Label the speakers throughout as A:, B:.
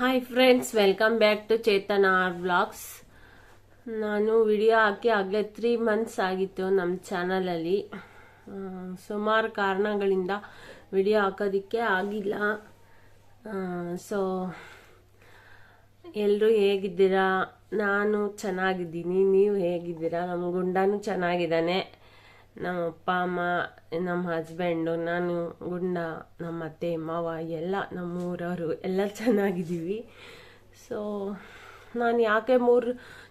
A: Hi friends welcome back to Chetan R blogs ನಾನು video ಹಾಕಿ ಆಗಲೇ ತ್ರೀ ಮಂತ್ಸ್ ಆಗಿತ್ತು ನಮ್ಮ ಚಾನಲಲ್ಲಿ ಸುಮಾರು ಕಾರಣಗಳಿಂದ ವಿಡಿಯೋ ಹಾಕೋದಕ್ಕೆ ಆಗಿಲ್ಲ. ಸೊ ಎಲ್ಲರೂ ಹೇಗಿದ್ದೀರಾ? ನಾನು ಚೆನ್ನಾಗಿದ್ದೀನಿ, ನೀವು ಹೇಗಿದ್ದೀರಾ? ನಮ್ಮ ಗುಂಡನೂ ಚೆನ್ನಾಗಿದ್ದಾನೆ. ನಮ್ಮ ಅಪ್ಪ, ಅಮ್ಮ, ನಮ್ಮ ಹಸ್ಬೆಂಡು ನಾನು, ಗುಂಡ, ನಮ್ಮ ಅತ್ತೆ, ಮಾವ, ಎಲ್ಲ ನಮ್ಮ ಊರವರು ಎಲ್ಲ ಚೆನ್ನಾಗಿದ್ದೀವಿ. ಸೊ ನಾನು ಯಾಕೆ ಮೂರು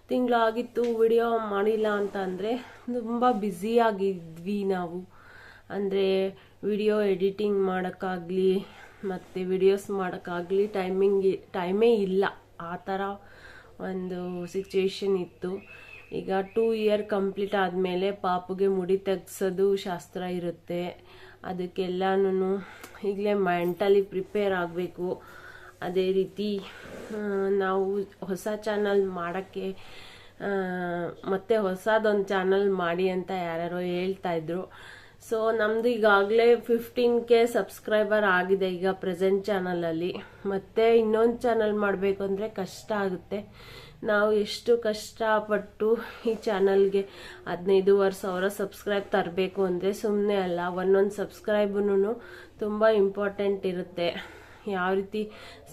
A: ತಿಂಗಳು ಆಗಿತ್ತು ವಿಡಿಯೋ ಮಾಡಿಲ್ಲ ಅಂತ ಅಂದರೆ, ತುಂಬ ಬ್ಯುಸಿಯಾಗಿದ್ವಿ ನಾವು. ಅಂದರೆ ವಿಡಿಯೋ ಎಡಿಟಿಂಗ್ ಮಾಡೋಕ್ಕಾಗಲಿ, ಮತ್ತು ವಿಡಿಯೋಸ್ ಮಾಡೋಕ್ಕಾಗಲಿ ಟೈಮಿಂಗ್ ಟೈಮೇ ಇಲ್ಲ. ಆ ಥರ ಒಂದು ಸಿಚುವೇಶನ್ ಇತ್ತು. ಈಗ ಟೂ ಇಯರ್ ಕಂಪ್ಲೀಟ್ ಆದಮೇಲೆ ಪಾಪುಗೆ ಮುಡಿ ತೆಗ್ಸೋದು ಶಾಸ್ತ್ರ ಇರುತ್ತೆ. ಅದಕ್ಕೆಲ್ಲನೂ ಈಗಲೇ ಮೆಂಟಲಿ ಪ್ರಿಪೇರ್ ಆಗಬೇಕು. ಅದೇ ರೀತಿ ನಾವು ಹೊಸ ಚಾನಲ್ ಮಾಡೋಕ್ಕೆ ಮತ್ತೆ ಹೊಸದೊಂದು ಚಾನಲ್ ಮಾಡಿ ಅಂತ ಯಾರ್ಯಾರೋ ಹೇಳ್ತಾ ಇದ್ರು. ಸೊ ನಮ್ದು ಈಗಾಗಲೇ ಫಿಫ್ಟೀನ್ ಕೆ ಸಬ್ಸ್ಕ್ರೈಬರ್ ಆಗಿದೆ ಈಗ ಪ್ರೆಸೆಂಟ್ ಚಾನಲಲ್ಲಿ ಮತ್ತೆ ಇನ್ನೊಂದು ಚಾನಲ್ ಮಾಡಬೇಕು ಅಂದರೆ ಕಷ್ಟ ಆಗುತ್ತೆ. ನಾವು ಎಷ್ಟು ಕಷ್ಟಪಟ್ಟು ಈ ಚಾನಲ್ಗೆ ಹದಿನೈದುವರೆ ಸಾವಿರ ಸಬ್ಸ್ಕ್ರೈಬ್ ತರಬೇಕು ಅಂದರೆ ಸುಮ್ಮನೆ ಅಲ್ಲ, ಒಂದೊಂದು ಸಬ್ಸ್ಕ್ರೈಬ್ನೂ ತುಂಬ ಇಂಪಾರ್ಟೆಂಟ್ ಇರುತ್ತೆ. ಯಾವ ರೀತಿ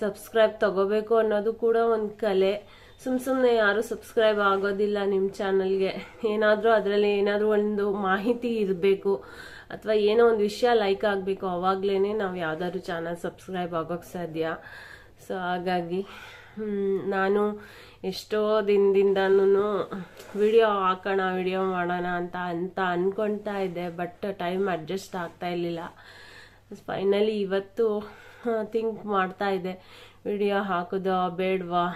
A: ಸಬ್ಸ್ಕ್ರೈಬ್ ತಗೋಬೇಕು ಅನ್ನೋದು ಕೂಡ ಒಂದು ಕಲೆ. ಸುಮ್ ಸುಮ್ಮನೆ ಯಾರು ಸಬ್ಸ್ಕ್ರೈಬ್ ಆಗೋದಿಲ್ಲ ನಿಮ್ಮ ಚಾನಲ್ಗೆ ಏನಾದರೂ ಅದರಲ್ಲಿ ಏನಾದರೂ ಒಂದು ಮಾಹಿತಿ ಇರಬೇಕು, ಅಥವಾ ಏನೋ ಒಂದು ವಿಷಯ ಲೈಕ್ ಆಗಬೇಕು ಅವಾಗಲೇ ನಾವು ಯಾವ್ದಾದ್ರು ಚಾನಲ್ ಸಬ್ಸ್ಕ್ರೈಬ್ ಆಗೋಕೆ ಸಾಧ್ಯ. ಸೊ ಹಾಗಾಗಿ ನಾನು ಎಷ್ಟೋ ದಿನದಿಂದನೂ ವಿಡಿಯೋ ಹಾಕೋಣ ವಿಡಿಯೋ ಮಾಡೋಣ ಅಂತ ಅಂತ ಅನ್ಕೊಂತಾ ಇದ್ದೆ ಬಟ್ ಟೈಮ್ ಅಡ್ಜಸ್ಟ್ ಆಗ್ತಾ ಇರಲಿಲ್ಲ. ಫೈನಲಿ ಇವತ್ತು ಥಿಂಕ್ ಮಾಡ್ತಾ ಇದ್ದೆ. ವಿಡಿಯೋ ಹಾಕೋದು, ಬೇಡವಾ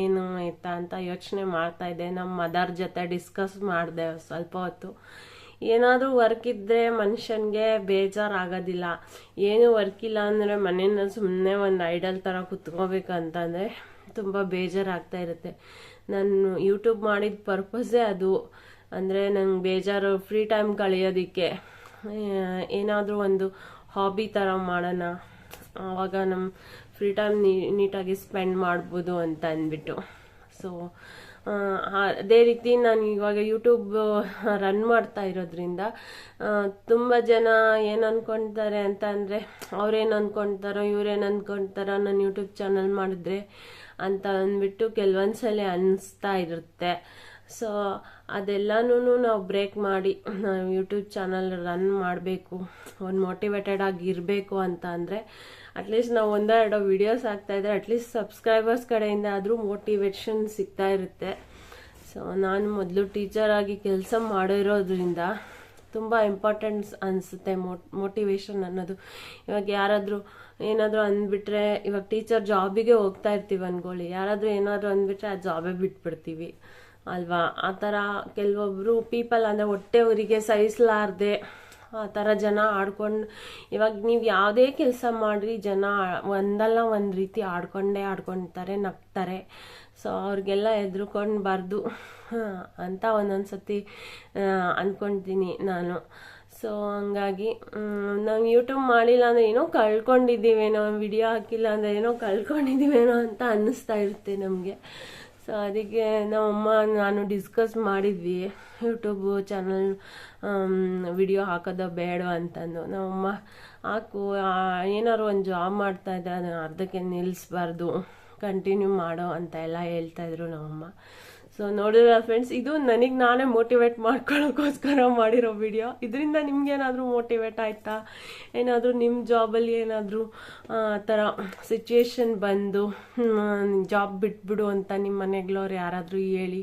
A: ಏನು ಆಯ್ತಾ ಅಂತ ಯೋಚನೆ ಮಾಡ್ತಾ ಇದ್ದೆ. ನಮ್ಮ ಮದರ್ ಜೊತೆ ಡಿಸ್ಕಸ್ ಮಾಡಿದೆ ಸ್ವಲ್ಪ ಹೊತ್ತು. ಏನಾದರೂ ವರ್ಕ್ ಇದ್ದರೆ ಮನುಷ್ಯನಿಗೆ ಬೇಜಾರಾಗೋದಿಲ್ಲ. ಏನು ವರ್ಕ್ ಇಲ್ಲ ಅಂದರೆ ಮನೇನ ಸುಮ್ಮನೆ ಒಂದು ಐಡಲ್ ಥರ ಕುತ್ಕೋಬೇಕಂತಂದರೆ ತುಂಬ ಬೇಜಾರಾಗ್ತಾ ಇರುತ್ತೆ. ನಾನು ಯೂಟ್ಯೂಬ್ ಮಾಡಿದ ಪರ್ಪಸ್ಸೇ ಅದು. ಅಂದರೆ ನಂಗೆ ಬೇಜಾರು ಫ್ರೀ ಟೈಮ್ ಕಳೆಯೋದಕ್ಕೆ. ಏನಾದರೂ ಒಂದು ಹಾಬಿ ಥರ ಮಾಡೋಣ. ಆವಾಗ ನಮ್ಮ ಫ್ರೀ ಟೈಮ್ ನೀಟಾಗಿ ಸ್ಪೆಂಡ್ ಮಾಡ್ಬೋದು ಅಂತ ಅಂದ್ಬಿಟ್ಟು. ಸೊ ಅದೇ ರೀತಿ ನಾನು ಇವಾಗ ಯೂಟ್ಯೂಬ್ ರನ್ ಮಾಡ್ತಾ ಇರೋದ್ರಿಂದ ತುಂಬ ಜನ ಏನು ಅಂದ್ಕೊಳ್ತಾರೆ ಅಂತ ಅಂದರೆ, ಅವ್ರೇನು ಅಂದ್ಕೊಳ್ತಾರೋ ಇವ್ರೇನು ಅಂದ್ಕೊಳ್ತಾರೋ ನಾನು ಯೂಟ್ಯೂಬ್ ಚಾನಲ್ ಮಾಡಿದ್ರೆ ಅಂತ ಅಂದ್ಬಿಟ್ಟು ಕೆಲವೊಂದ್ಸಲ ಅನ್ನಿಸ್ತಾ ಇರುತ್ತೆ. ಸೊ ಅದೆಲ್ಲನೂ ನಾವು ಬ್ರೇಕ್ ಮಾಡಿ ಯೂಟ್ಯೂಬ್ ಚಾನಲ್ ರನ್ ಮಾಡಬೇಕು. ಒಂದು ಮೋಟಿವೇಟೆಡ್ ಆಗಿ ಇರಬೇಕು ಅಂತ ಅಂದರೆ ಅಟ್ಲೀಸ್ಟ್ ನಾವು ಒಂದೋ ಎರಡೋ ವಿಡಿಯೋಸ್ ಆಗ್ತಾ ಇದ್ರೆ ಅಟ್ಲೀಸ್ಟ್ ಸಬ್ಸ್ಕ್ರೈಬರ್ಸ್ ಕಡೆಯಿಂದ ಆದರೂ ಮೋಟಿವೇಶನ್ ಸಿಗ್ತಾ ಇರುತ್ತೆ. ಸೊ ನಾನು ಮೊದಲು ಟೀಚರ್ ಆಗಿ ಕೆಲಸ ಮಾಡಿರೋದ್ರಿಂದ ತುಂಬ ಇಂಪಾರ್ಟೆಂಟ್ಸ್ ಅನಿಸುತ್ತೆ ಮೋಟಿವೇಶನ್ ಅನ್ನೋದು. ಇವಾಗ ಯಾರಾದರೂ ಏನಾದರೂ ಅಂದ್ಬಿಟ್ರೆ, ಇವಾಗ ಟೀಚರ್ ಜಾಬಿಗೆ ಹೋಗ್ತಾ ಇರ್ತೀವಿ ಅನ್ಕೊಳ್ಳಿ. ಯಾರಾದರೂ ಏನಾದರೂ ಅಂದ್ಬಿಟ್ರೆ ಆ ಜಾಬೇ ಬಿಟ್ಬಿಡ್ತೀವಿ. ಅಲ್ವಾ? ಆ ಥರ ಕೆಲವೊಬ್ರು ಪೀಪಲ್ ಅಂದರೆ ಹೊಟ್ಟೆ ಊರಿಗೆ ಸಹಿಸಲಾರ್ದೆ ಆ ಥರ ಜನ ಆಡ್ಕೊಂಡು, ಇವಾಗ ನೀವು ಯಾವುದೇ ಕೆಲಸ ಮಾಡಿರಿ, ಜನ ಒಂದಲ್ಲ ಒಂದು ರೀತಿ ಆಡ್ಕೊಂಡೇ ಆಡ್ಕೊತಾರೆ, ನಗ್ತಾರೆ. ಸೊ ಅವ್ರಿಗೆಲ್ಲ ಹೆದ್ರುಕೊಂಡ್ಬಾರ್ದು ಅಂತ ಒಂದೊಂದು ಸತಿ ಅಂದ್ಕೊಳ್ತೀನಿ ನಾನು. ಸೊ ಹಂಗಾಗಿ ನಾವು ಯೂಟ್ಯೂಬ್ ಮಾಡಿಲ್ಲ ಅಂದರೆ ಏನೋ ಕಳ್ಕೊಂಡಿದ್ದೀವೇನೋ ವಿಡಿಯೋ ಹಾಕಿಲ್ಲ ಅಂದರೆ ಏನೋ ಕಳ್ಕೊಂಡಿದ್ದೀವೇನೋ ಅಂತ ಅನ್ನಿಸ್ತಾ ಇರುತ್ತೆ ನಮಗೆ. ಸೊ ಅದಕ್ಕೆ ನಮ್ಮಮ್ಮ ನಾನು ಡಿಸ್ಕಸ್ ಮಾಡಿದ್ವಿ ಯೂಟ್ಯೂಬು ಚಾನಲ್ ವಿಡಿಯೋ ಹಾಕೋದ ಬೇಡ ಅಂತಂದು. ನಮ್ಮಮ್ಮ, ಹಾಕು ಏನಾದ್ರು ಒಂದು ಜಾಬ್ ಮಾಡ್ತಾ ಇದ್ದಾರೆ ಅದನ್ನು ಅರ್ಧಕ್ಕೆ ನಿಲ್ಲಿಸ್ಬಾರ್ದು ಕಂಟಿನ್ಯೂ ಮಾಡೋ ಅಂತ ಎಲ್ಲ ಹೇಳ್ತಾಯಿದ್ರು ನಮ್ಮಮ್ಮ. ಸೊ ನೋಡಿದ್ರ ಫ್ರೆಂಡ್ಸ್ ಇದು ನನಗೆ ನಾನೇ ಮೋಟಿವೇಟ್ ಮಾಡ್ಕೊಳ್ಳೋಕ್ಕೋಸ್ಕರ ಮಾಡಿರೋ ವಿಡಿಯೋ ಇದರಿಂದ ನಿಮ್ಗೇನಾದರೂ ಮೋಟಿವೇಟ್ ಆಯಿತಾ? ಏನಾದರೂ ನಿಮ್ಮ ಜಾಬಲ್ಲಿ ಏನಾದರೂ, ಆ ಥರ ಸಿಚುಯೇಷನ್ ಬಂದು ಜಾಬ್ ಬಿಟ್ಬಿಡು ಅಂತ ನಿಮ್ಮ ಮನೆಗಳವ್ರು ಯಾರಾದರೂ ಹೇಳಿ,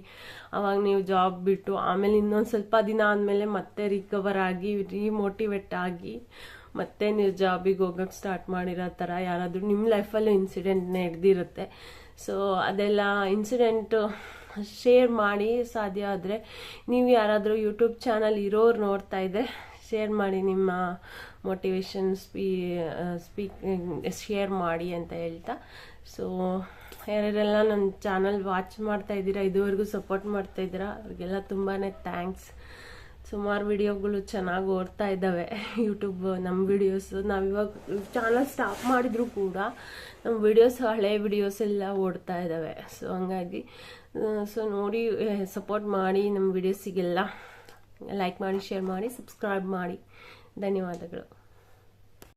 A: ಅವಾಗ ನೀವು ಜಾಬ್ ಬಿಟ್ಟು, ಆಮೇಲೆ ಇನ್ನೊಂದು ಸ್ವಲ್ಪ ದಿನ ಆದಮೇಲೆ ಮತ್ತೆ ರಿಕವರ್ ಆಗಿ ರೀಮೋಟಿವೇಟ್ ಆಗಿ ಮತ್ತೆ ನೀವು ಜಾಬಿಗೆ ಹೋಗೋಕ್ಕೆ ಸ್ಟಾರ್ಟ್ ಮಾಡಿರೋ ಥರ ಯಾರಾದರೂ ನಿಮ್ಮ ಲೈಫಲ್ಲೂ ಇನ್ಸಿಡೆಂಟ್ ನಡೆದಿರುತ್ತೆ ಸೊ ಅದೆಲ್ಲ ಇನ್ಸಿಡೆಂಟು ಶೇರ್ ಮಾಡಿ ಸಾಧ್ಯ ಆದರೆ ನೀವು ಯಾರಾದರೂ ಯೂಟ್ಯೂಬ್ ಚಾನಲ್ ಇರೋರು ನೋಡ್ತಾ ಇದ್ದೆ ಶೇರ್ ಮಾಡಿ ನಿಮ್ಮ ಮೋಟಿವೇಶನ್ ಸ್ಪೀ ಸ್ಪೀಕ್ ಶೇರ್ ಮಾಡಿ ಅಂತ ಹೇಳ್ತಾ. ಸೊ ಯಾರ್ಯಾರೆಲ್ಲ ನನ್ನ ಚಾನಲ್ ವಾಚ್ ಮಾಡ್ತಾ ಇದ್ದೀರಾ, ಇದುವರೆಗೂ ಸಪೋರ್ಟ್ ಮಾಡ್ತಾ ಇದ್ದೀರಾ, ಅವ್ರಿಗೆಲ್ಲ ತುಂಬಾ ಥ್ಯಾಂಕ್ಸ್ ಸುಮಾರು ವಿಡಿಯೋಗಳು ಚೆನ್ನಾಗಿ ಓಡ್ತಾ ಇದ್ದಾವೆ. ಯೂಟ್ಯೂಬ್ ನಮ್ಮ ವಿಡಿಯೋಸ್ ನಾವಿವಾಗ ಚಾನಲ್ ಸ್ಟಾಪ್ ಮಾಡಿದ್ರು ಕೂಡ ನಮ್ಮ ವಿಡಿಯೋಸ್ ಹಳೆ ವಿಡಿಯೋಸ್ ಎಲ್ಲ ಓಡ್ತಾ ಇದ್ದಾವೆ. ಸೊ ಹಂಗಾಗಿ ಸೊ ನೋಡಿ ಸಪೋರ್ಟ್ ಮಾಡಿ ನಮ್ಮ ವಿಡಿಯೋಸಿಗೆಲ್ಲ ಲೈಕ್ ಮಾಡಿ ಶೇರ್ ಮಾಡಿ ಸಬ್ಸ್ಕ್ರೈಬ್ ಮಾಡಿ. ಧನ್ಯವಾದಗಳು.